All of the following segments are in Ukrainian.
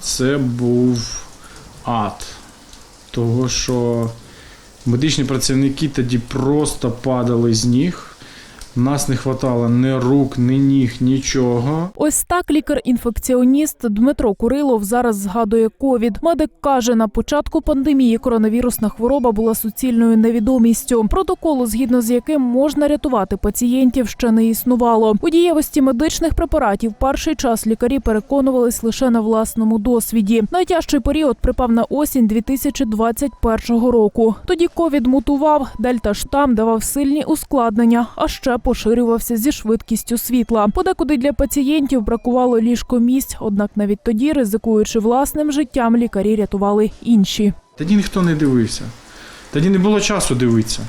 Це був ад. Того, що медичні працівники тоді просто падали з ніг. Нас не вистачало ні рук, ні ніг, нічого. Ось так лікар-інфекціоніст Дмитро Курилов зараз згадує ковід. Медик каже, на початку пандемії коронавірусна хвороба була суцільною невідомістю. Протоколу, згідно з яким можна рятувати пацієнтів, ще не існувало. У дієвості медичних препаратів перший час лікарі переконувались лише на власному досвіді. Найтяжчий період припав на осінь 2021 року. Тоді ковід мутував, дельта штам давав сильні ускладнення, а ще поширювався зі швидкістю світла. Подекуди для пацієнтів бракувало ліжкомісць, однак навіть тоді, ризикуючи власним життям, лікарі рятували інші. Тоді ніхто не дивився. Тоді не було часу дивитися.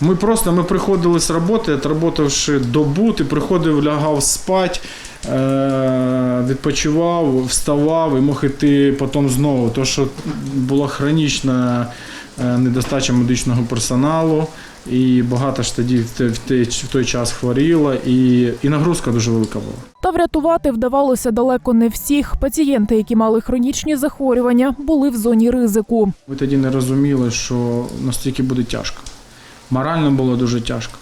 Ми просто ми приходили з роботи, отработавши добу, ти приходив, лягав спать, е- відпочивав, вставав і мог іти потім знову. То, що була хронічна е, недостача медичного персоналу, і багато ж тоді в той час хворіло, і, і нагрузка дуже велика була. Та врятувати вдавалося далеко не всіх. Пацієнти, які мали хронічні захворювання, були в зоні ризику. Ми тоді не розуміли, що настільки буде тяжко. Морально було дуже тяжко.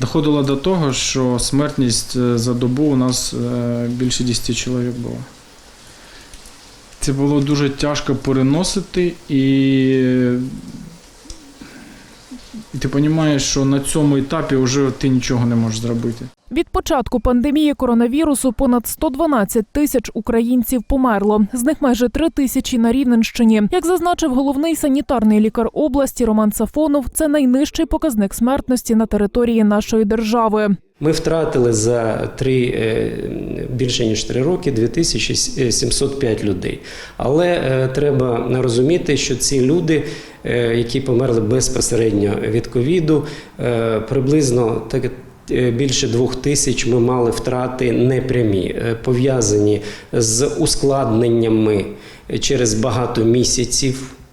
Доходило до того, що смертність е, за добу у нас е, більше 10 чоловік було. Це було дуже тяжко переносити, і, і ти розумієш, що на цьому етапі вже ти нічого не можеш зробити. Від початку пандемії коронавірусу понад 112 тисяч українців померло. З них майже 3 тисячі на Рівненщині. Як зазначив головний санітарний лікар області Роман Сафонов, це найнижчий показник смертності на території нашої держави. Ми втратили за три е, більше ніж три роки 2705 людей. Але е, треба розуміти, що ці люди, які померли безпосередньо від ковіду, е, приблизно так. е, Більше двох тисяч ми мали втрати непрямі, е, пов'язані з ускладненнями через багато місяців, е,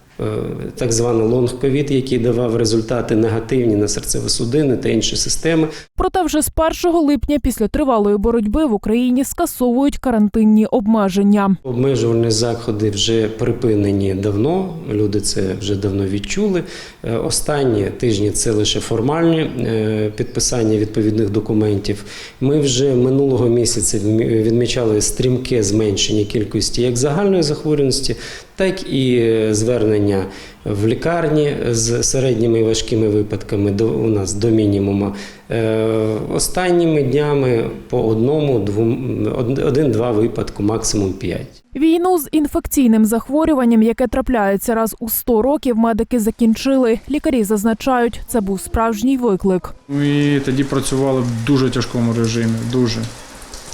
так званий лонг-ковід, який давав результати негативні на серцево-судинні та інші системи. Проте вже з 1 липня після тривалої боротьби в Україні скасовують карантинні обмеження. Обмежувальні заходи вже припинені давно. Люди це вже давно відчули. Е, Останні тижні це лише формальні е, підписання відповідних документів. Ми вже минулого місяця відмічали стрімке зменшення кількості як загальної захворюваності, так і е, звернення в лікарні з середніми і важкими випадками до у нас до мінімуму. Е, Останніми днями по одному, двом один-два випадку, максимум п'ять. Війну з інфекційним захворюванням, яке трапляється раз у 100 років, медики закінчили. Лікарі зазначають, це був справжній виклик. Ми тоді працювали в дуже тяжкому режимі. Дуже.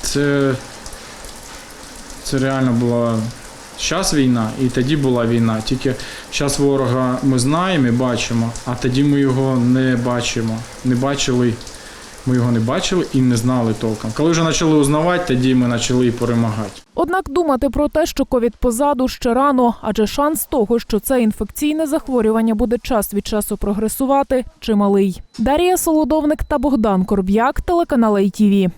Це, це реально була зараз війна, і тоді була війна. Тільки зараз ворога ми знаємо і бачимо, а тоді ми його не бачимо. Не бачили. Ми його не бачили і не знали толком. Коли вже почали узнавати, тоді ми почали і перемагати. Однак думати про те, що ковід позаду ще рано, адже шанс того, що це інфекційне захворювання буде час від часу прогресувати, чималий. Дарія Солодовник та Богдан Корб'як, телеканал ITV.